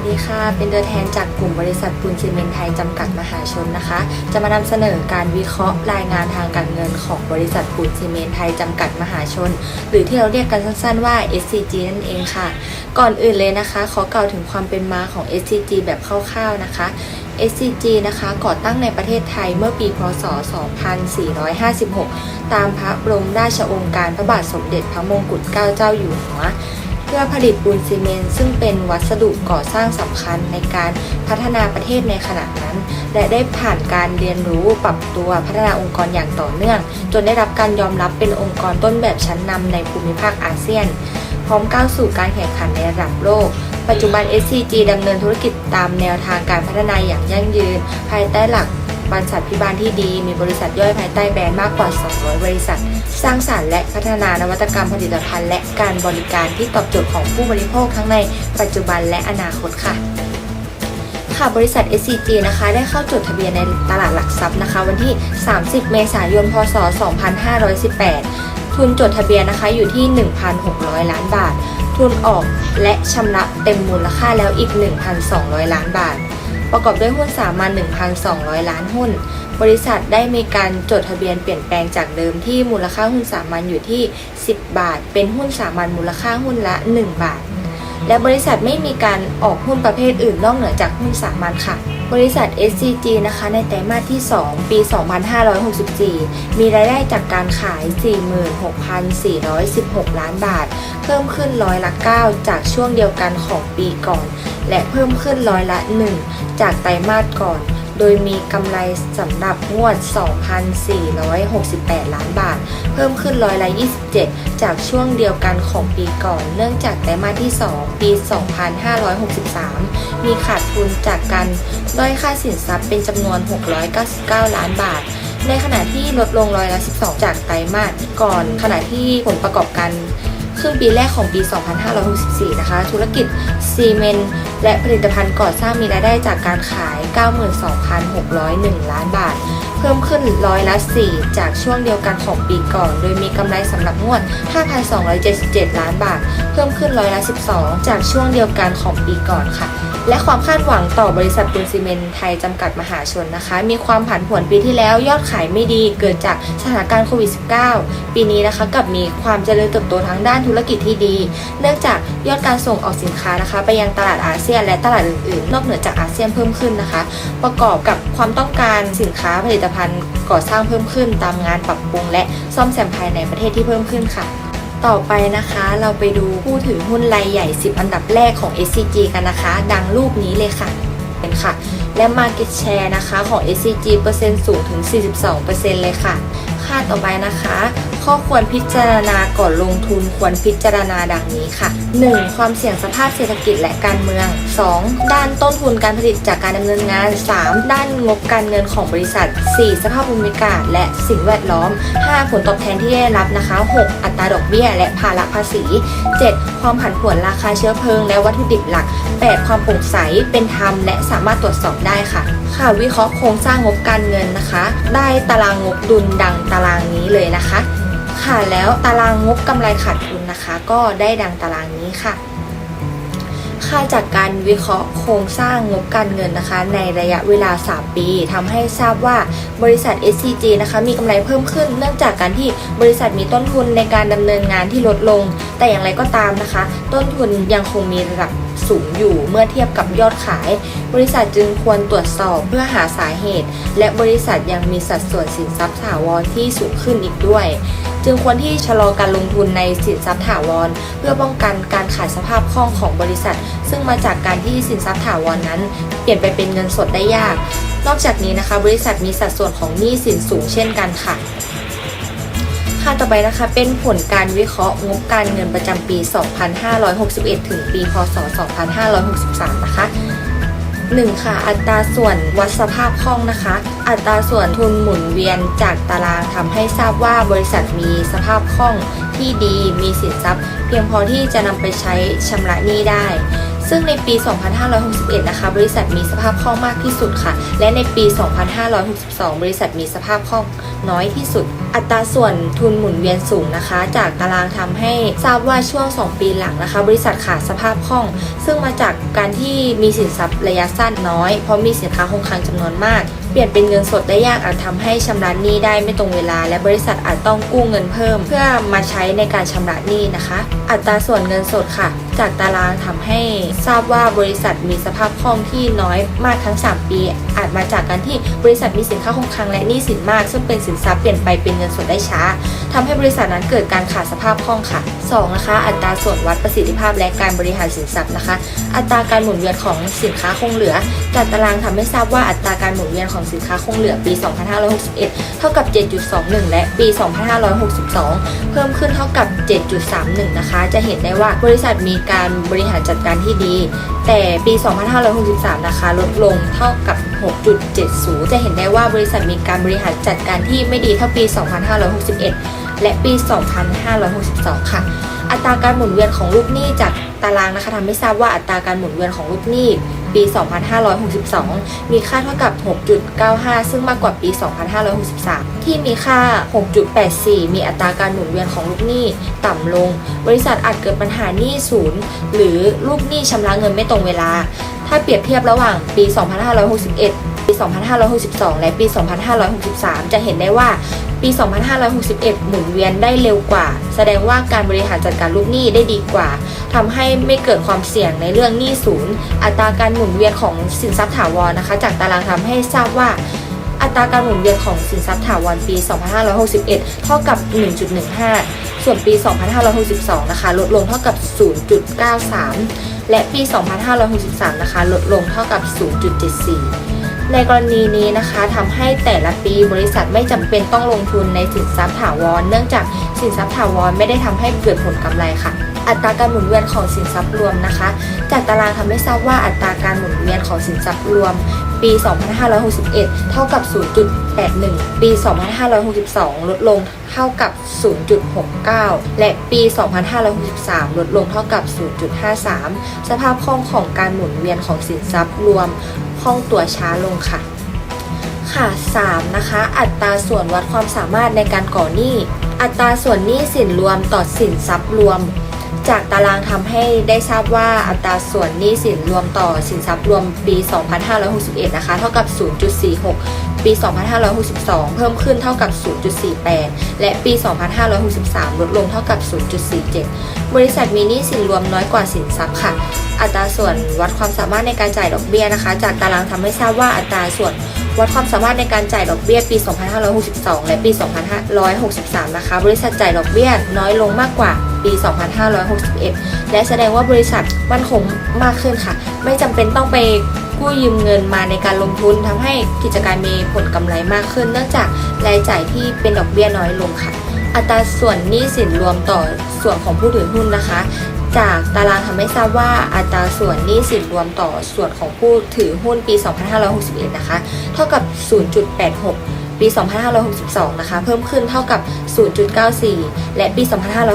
วัสดีค่ะ เป็นตัวแทนจากกลุ่มบริษัทปูนซีเมนไทยจำกัดมหาชนนะคะ จะมานำเสนอการวิเคราะห์รายงานทางการเงินของบริษัทปูนซีเมนไทยจำกัดมหาชน หรือที่เราเรียกกันสั้นๆว่า SCG นั่นเองค่ะ ก่อนอื่นเลยนะคะ ขอกล่าวถึงความเป็นมาของ SCG แบบคร่าวๆนะคะ SCG นะคะก่อตั้งในประเทศไทยเมื่อปี พศ 2456 ตามพระบรมราชโองการพระบาทสมเด็จพระมงกุฎเกล้าเจ้าอยู่หัว พื่อผลิตปูนซีเมนต์ซึ่งเป็นวัสดุก่อสร้างสำคัญในการพัฒนาประเทศในขณะนั้น และได้ผ่านการเรียนรู้ปรับตัวพัฒนาองค์กรอย่างต่อเนื่อง จนได้รับการยอมรับเป็นองค์กรต้นแบบชั้นนำในภูมิภาคอาเซียน พร้อมก้าวสู่การแข่งขันในระดับโลก ปัจจุบัน SCG ดำเนินธุรกิจตามแนวทางการพัฒนาอย่างยั่งยืน ภายใต้หลัก บรรษัทพิบาลที่ดี มีบริษัทย่อยภายใต้แบรนด์มากกว่า 200 บริษัท สร้างสารรค์และพัฒนานวัตกรรมผลิตภัณฑ์และการบริการที่ตอบโจทย์ของผู้บริโภคทั้งในปัจจุบันและอนาคตค่ะค่ะบริษัท SCG นะคะ ได้เข้าจดทะเบียนในตลาดหลักทรัพย์นะคะ วันที่ 30 เมษายน พศ 2518 ทุนจดทะเบียนนะคะอยู่ที่ 1,600 ล้านบาท ทุนออกและชำระเต็มมูลค่าแล้วอีก 1,200 ล้านบาท ประกอบด้วยหุ้นสามัญ1,200 ล้านหุ้น บริษัทได้มีการจดทะเบียนเปลี่ยนแปลงจากเดิมที่มูลค่าหุ้นสามัญอยู่ที่ 10 บาท เป็นหุ้นสามัญมูลค่าหุ้นละ 1 บาท และบริษัทไม่มีการออกหุ้นประเภทอื่นนอกเหนือจากหุ้นสามัญค่ะ บริษัท SCG นะคะ ในไตรมาสที่ 2 ปี 2564 มีรายได้จากการขาย 46,416 ล้านบาท เพิ่มขึ้นร้อยละ 9 จากช่วงเดียวกันของปีก่อน และเพิ่มขึ้นร้อยละ 1 จากไตรมาสก่อน โดยมีกำไรสำหรับงวด 2,468 ล้านบาท เพิ่มขึ้นร้อยละ 27 จากช่วงเดียวกันของปีก่อน เนื่องจากไตรมาสที่ 2 ปี 2563 มีขาดทุนจากการด้อยค่าสินทรัพย์เป็นจำนวน 699 ล้านบาทในขณะที่ลดลงร้อยละ 12 จากไตรมาสก่อน ขณะที่ผลประกอบการ ครึ่งปีแรกของปี 2564 นะคะ ธุรกิจซีเมนต์และผลิตภัณฑ์ก่อสร้างมีรายได้จากการขาย 92,601 ล้านบาท เพิ่มขึ้นร้อยละ 4 จากช่วงเดียวกันของปีก่อน โดยมีกำไรสำหรับงวด 5,277 ล้านบาท เพิ่มขึ้นร้อยละ 12 จากช่วงเดียวกันของปีก่อนค่ะ และความคาดหวังต่อบริษัทปูนซีเมนไทยจำกัดมหาชนนะคะ มีความผันผวนปีที่แล้วยอดขายไม่ดีเกิดจากสถานการณ์โควิด -19 ปีนี้นะคะกลับมีความเจริญเติบโตทางด้านธุรกิจที่ดี เนื่องจากยอดการส่งออกสินค้านะคะ ไปยังตลาดอาเซียนและตลาดอื่นๆ นอกเหนือจากอาเซียนเพิ่มขึ้นนะคะ ประกอบกับความต้องการสินค้าผลิตภัณฑ์ก่อสร้างเพิ่มขึ้น ตามงานปรับปรุง และซ่อมแซมภายในประเทศที่เพิ่มขึ้นค่ะ ต่อไปนะคะเราไปดูผู้ถือหุ้นรายใหญ่ 10 อันดับแรกของ SCG กันนะคะ ดังรูปนี้เลยค่ะเป็นค่ะ และ Market Share นะคะของ SCG เปอร์เซ็นต์สูงถึง 42%เลยค่ะ ค่าต่อไปนะคะข้อควรพิจารณาก่อนลงทุนควรพิจารณาดังนี้ค่ะ 1. ความเสี่ยงสภาพเศรษฐกิจและการเมือง 2. ด้านต้นทุนการผลิตจากการดำเนินงาน 3. ด้านงบการเงินของบริษัท 4. สภาพภูมิอากาศและสิ่งแวดล้อม 5. ผลตอบแทนที่ได้รับนะคะ 6. อัตราดอกเบี้ย และภาระภาษี 7. ความผันผวนราคาเชื้อเพลิง และวัตถุดิบหลัก 8. ความโปร่งใสเป็นธรรมและสามารถตรวจสอบได้ค่ะ ค่ะวิเคราะห์โครงสร้างงบการเงินนะคะ ได้ตารางงบดุลดังตารางนี้เลยนะคะ ค่ะแล้วตารางงบกำไรขาดทุนนะคะ ก็ได้ดังตารางนี้ค่ะ ค่าจากการวิเคราะห์โครงสร้างงบการเงินนะคะ ในระยะเวลา 3 ปีทำให้ทราบว่าบริษัท SCG นะคะ มีกำไรเพิ่มขึ้น เนื่องจากการที่บริษัทมีต้นทุนในการดำเนินงานที่ลดลง แต่อย่างไรก็ตามนะคะ ต้นทุนยังคงมีระดับสูงอยู่เมื่อเทียบกับยอดขาย บริษัทจึงควรตรวจสอบเพื่อหาสาเหตุ และบริษัทยังมีสัดส่วนสินทรัพย์ถาวรที่สูงขึ้นอีกด้วยจึงควรที่ชะลอการลงทุนในสินทรัพย์ถาวร เพื่อป้องกันการขาดสภาพคล่องของบริษัท ซึ่งมาจากการที่สินทรัพย์ถาวรนั้น เปลี่ยนไปเป็นเงินสดได้ยาก นอกจากนี้นะคะ บริษัทมีสัดส่วนของหนี้สินสูงเช่นกันค่ะค่ะต่อไปนะคะเป็นผลการวิเคราะห์งบการเงินประจำปี 2561 ถึงปี พศ 2563 นะคะ 1. ค่ะ อัตราส่วนวัดสภาพคล่องนะคะ อัตราส่วนทุนหมุนเวียนจากตารางทำให้ทราบว่าบริษัทมีสภาพคล่องที่ดีมีสินทรัพย์ เพียงพอที่จะนำไปใช้ชำระหนี้ได้ ซึ่งในปี 2561 นะคะ บริษัทมีสภาพคล่องมากที่สุดค่ะ และในปี 2562 บริษัทมีสภาพคล่องน้อยที่สุด อัตราส่วนทุนหมุนเวียนสูงนะคะ จากตารางทำให้ทราบว่าช่วง 2 ปีหลังนะคะ บริษัทขาดสภาพคล่อง ซึ่งมาจากการที่มีสินทรัพย์ระยะสั้นน้อย เพราะมีสินค้าคงคลังจำนวนมาก เปลี่ยนเป็นเงินสดได้ยากอาจทำให้ชำระหนี้ได้ไม่ตรงเวลา และบริษัทอาจต้องกู้เงินเพิ่ม เพื่อมาใช้ในการชำระหนี้นะคะ อัตราส่วนเงินสดค่ะ จากตารางทำให้ทราบว่าบริษัทมีสภาพคล่องที่น้อยมากทั้ง 3 ปี อาจมาจากการที่บริษัทมีสินค้าคงคลังและหนี้สินมาก ซึ่งเป็นสินทรัพย์เปลี่ยนไปเป็นเงินสดได้ช้าทำให้บริษัทนั้นเกิดการขาดสภาพคล่องค่ะ 2. นะคะ อัตราส่วนวัดประสิทธิภาพและการบริหารสินทรัพย์นะคะ อัตราการหมุนเวียนของสินค้าคงเหลือจากตารางทำให้ทราบว่าอัตราการหมุนเวียนของสินค้าคงเหลือปี 2561 เท่ากับ 7.21 และปี 2562 เพิ่มขึ้นเท่ากับ 7.31 นะคะ จะเห็นได้ว่าบริษัทมีการบริหารจัดการที่ดี แต่ปี 2563 นะคะ ลดลงเท่ากับ 6.70 จะเห็นได้ว่าบริษัทมีการบริหารจัดการที่ไม่ดีเท่าปี 2561 และปี 2562 ค่ะ อัตราการหมุนเวียนของลูกหนี้จากตารางนะคะทำให้ทราบว่าอัตราการหมุนเวียนของลูกหนี้ ปี 2562 มีค่าเท่ากับ 6.95 ซึ่งมากกว่าปี 2563 ที่มีค่า 6.84 มีอัตราการหมุนเวียนของลูกหนี้ต่ำลง บริษัทอาจเกิดปัญหาหนี้ศูนย์หรือลูกหนี้ชำระเงินไม่ตรงเวลา ถ้าเปรียบเทียบระหว่างปี 2561 ปี 2562 และปี 2563 จะเห็นได้ว่า ปี 2561 หมุนเวียนได้เร็วกว่า แสดงว่าการบริหารจัดการลูกหนี้ได้ดีกว่าทำให้ไม่เกิดความเสี่ยงในเรื่องหนี้ศูนย์ อัตราการหมุนเวียนของสินทรัพย์ถาวรนะคะ จากตารางทำให้ทราบว่าอัตราการหมุนเวียนของสินทรัพย์ถาวรปี 2561 เท่ากับ 1.15 ส่วนปี 2562 นะคะ ลดลงเท่ากับ 0.93 และปี 2563 นะคะ ลดลงเท่ากับ 0.74 ในกรณีนี้นะคะทำให้แต่ละปีบริษัทไม่จำเป็นต้องลงทุนในสินทรัพย์ถาวร เนื่องจากสินทรัพย์ถาวรไม่ได้ทำให้เกิดผลกำไรค่ะ อัตราการหมุนเวียนของสินทรัพย์รวมนะคะ จากตารางทำให้ทราบว่าอัตราการหมุนเวียนของสินทรัพย์รวม ปี 2561 เท่ากับ 0.81 ปี 2562 ลดลงเท่ากับ 0.69 และปี 2563 ลดลงเท่ากับ 0.53 สภาพคล่องของการหมุนเวียนของสินทรัพย์รวม คล่องตัวช้าลงค่ะ ค่ะ 3 นะคะ อัตราส่วนวัดความสามารถในการก่อหนี้ อัตราส่วนหนี้สินรวมต่อสินทรัพย์รวม จากตารางทำให้ได้ทราบว่าอัตราส่วนหนี้สินรวมต่อสินทรัพย์รวมปี 2561 นะคะ เท่ากับ 0.46 ปี 2562 เพิ่มขึ้นเท่ากับ 0.48 และปี 2563 ลดลงเท่ากับ 0.47 บริษัทมีหนี้สินรวมน้อยกว่าสินทรัพย์ค่ะ อัตราส่วนวัดความสามารถในการจ่ายดอกเบี้ยนะคะ จากตารางทำให้ทราบว่าอัตราส่วนวัดความสามารถในการจ่ายดอกเบี้ยปี 2562 และปี 2563 นะคะ บริษัทจ่ายดอกเบี้ยน้อยลงมากกว่าปี 2561 และแสดงว่าบริษัทมั่นคงมากขึ้นค่ะ ไม่จำเป็นต้องไป กู้ยืมเงินมาในการลงทุนทำให้กิจการมีผลกำไรมากขึ้น เนื่องจากรายจ่ายที่เป็นดอกเบี้ยน้อยลงค่ะ อัตราส่วนหนี้สินรวมต่อส่วนของผู้ถือหุ้นนะคะ จากตารางทำให้ทราบว่าอัตราส่วนหนี้สินรวมต่อส่วนของผู้ถือหุ้นปี 2561 นะคะ เท่ากับ 0.86ปี 2562 นะคะ เพิ่มขึ้นเท่ากับ 0.94 และปี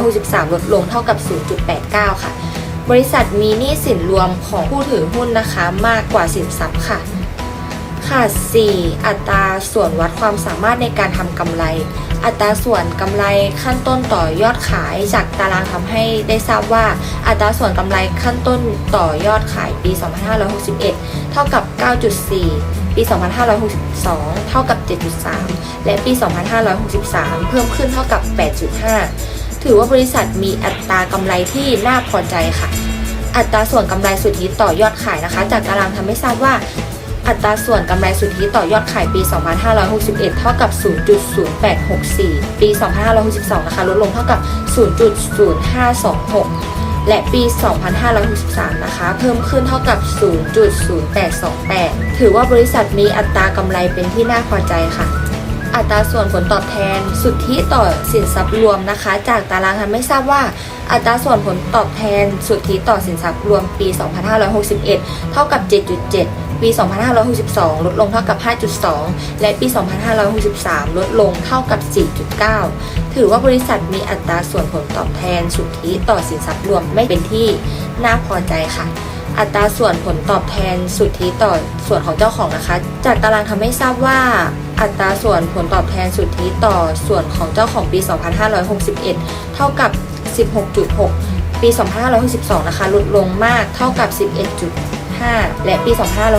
2563 ลดลงเท่ากับ 0.89 ค่ะ บริษัทมีหนี้สินรวมของผู้ถือหุ้นนะคะมากกว่าสินทรัพย์ค่ะ ค่ะ 4. อัตราส่วนวัดความสามารถในการทำกำไร อัตราส่วนกำไรขั้นต้นต่อยอดขายจากตารางทำให้ได้ทราบว่า อัตราส่วนกำไรขั้นต้นต่อยอดขายปี 2561 เท่ากับ 9.4 ปี 2562 เท่ากับ 7.3 และปี 2563 เพิ่มขึ้นเท่ากับ 8.5 ถือว่าบริษัทมีอัตรากำไรที่น่าพอใจค่ะ อัตราส่วนกำไรสุทธิต่อยอดขายนะคะ จากตารางทำให้ทราบว่าอัตราส่วนกำไรสุทธิต่อยอดขายปี 2561 เท่ากับ 0.0864 ปี 2562 นะคะ ลดลงเท่ากับ 0.0526 และปี 2563 นะคะ เพิ่มขึ้นเท่ากับ 0.0828 ถือว่าบริษัทมีอัตรากำไรเป็นที่น่าพอใจค่ะ อัตราส่วนผลตอบแทน สุทธิต่อสินทรัพย์รวมนะคะ จากตารางทำให้ทราบว่าอัตราส่วนผลตอบแทน สุทธิต่อสินทรัพย์รวมปี 2561 เท่ากับ 7.7 ปี 2562 ลดลงเท่ากับ 5.2 และปี 2563 ลดลงเท่ากับ 4.9 ถือว่าบริษัทมีอัตราส่วนผลตอบแทน สุทธิต่อสินทรัพย์รวมไม่เป็นที่น่าพอใจค่ะอัตราส่วนผลตอบแทนสุทธิต่อส่วนของเจ้าของนะคะ จากตารางทำให้ทราบว่า อัตราส่วนผลตอบแทนสุทธิต่อส่วนของเจ้าของปี 2561 เท่ากับ 16.6 ปี 2562 นะคะ ลดลงมากเท่ากับ 11.5 และปี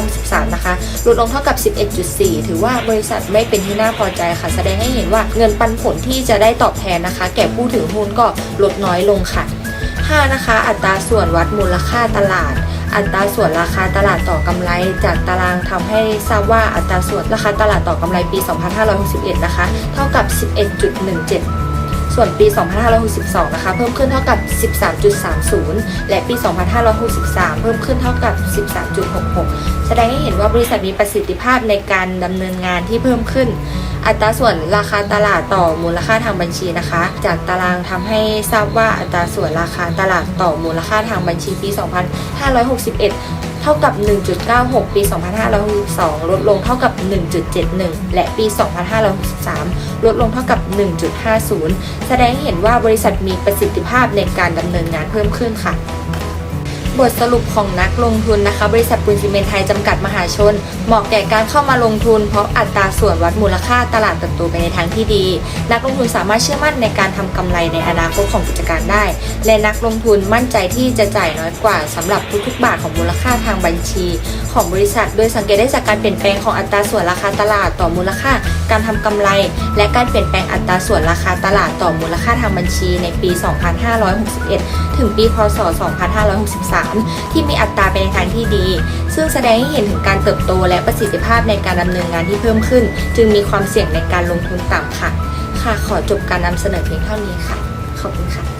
2563 นะคะ ลดลงเท่ากับ 11.4 ถือว่าบริษัทไม่เป็นที่น่าพอใจค่ะ แสดงให้เห็นว่าเงินปันผลที่จะได้ตอบแทนนะคะ แก่ผู้ถือหุ้นก็ลดน้อยลงค่ะ 5 นะคะ อัตราส่วนวัดมูลค่าตลาด อัตราส่วนราคาตลาดต่อกำไร จากตารางทำให้ทราบว่าอัตราส่วนราคาตลาดต่อกำไรปี 2561 นะคะ เท่ากับ 11.17ส่วนปี 2562 นะคะ เพิ่มขึ้นเท่ากับ 13.30 และปี 2563 เพิ่มขึ้นเท่ากับ 13.66 แสดงให้เห็นว่าบริษัทมีประสิทธิภาพในการดำเนินงานที่เพิ่มขึ้น อัตราส่วนราคาตลาดต่อมูลค่าทางบัญชีนะคะ จากตารางทำให้ทราบว่าอัตราส่วนราคาตลาดต่อมูลค่าทางบัญชีปี 2561เท่ากับ 1.96 ปี 2562 ลดลงเท่ากับ 1.71 และปี 2563 ลดลงเท่ากับ 1.50 แสดงให้เห็นว่าบริษัทมีประสิทธิภาพในการดำเนินงานเพิ่มขึ้นค่ะ บทสรุปของนักลงทุนนะคะ บริษัทปูนซีเมนไทยจำกัดมหาชน เหมาะแก่การเข้ามาลงทุน เพราะอัตราส่วนวัดมูลค่าตลาดเติบโตไปในทางที่ดี นักลงทุนสามารถเชื่อมั่นในการทำกำไรในอนาคตของกิจการได้ และนักลงทุนมั่นใจที่จะจ่ายน้อยกว่าสำหรับทุกๆบาทของมูลค่าทางบัญชี ของบริษัท โดยสังเกตได้จากการเปลี่ยนแปลงของอัตราส่วนราคาตลาดต่อมูลค่า การทำกำไร และการเปลี่ยนแปลงอัตราส่วนราคาตลาดต่อมูลค่าทางบัญชีในปี 2561 ถึงปี พศ 2563ที่มีอัตราไปในทางที่ดี ซึ่งแสดงให้เห็นถึงการเติบโตและประสิทธิภาพในการดำเนินงานที่เพิ่มขึ้น จึงมีความเสี่ยงในการลงทุนต่ำค่ะ ค่ะขอจบการนำเสนอเพียงเท่านี้ค่ะ ขอบคุณค่ะ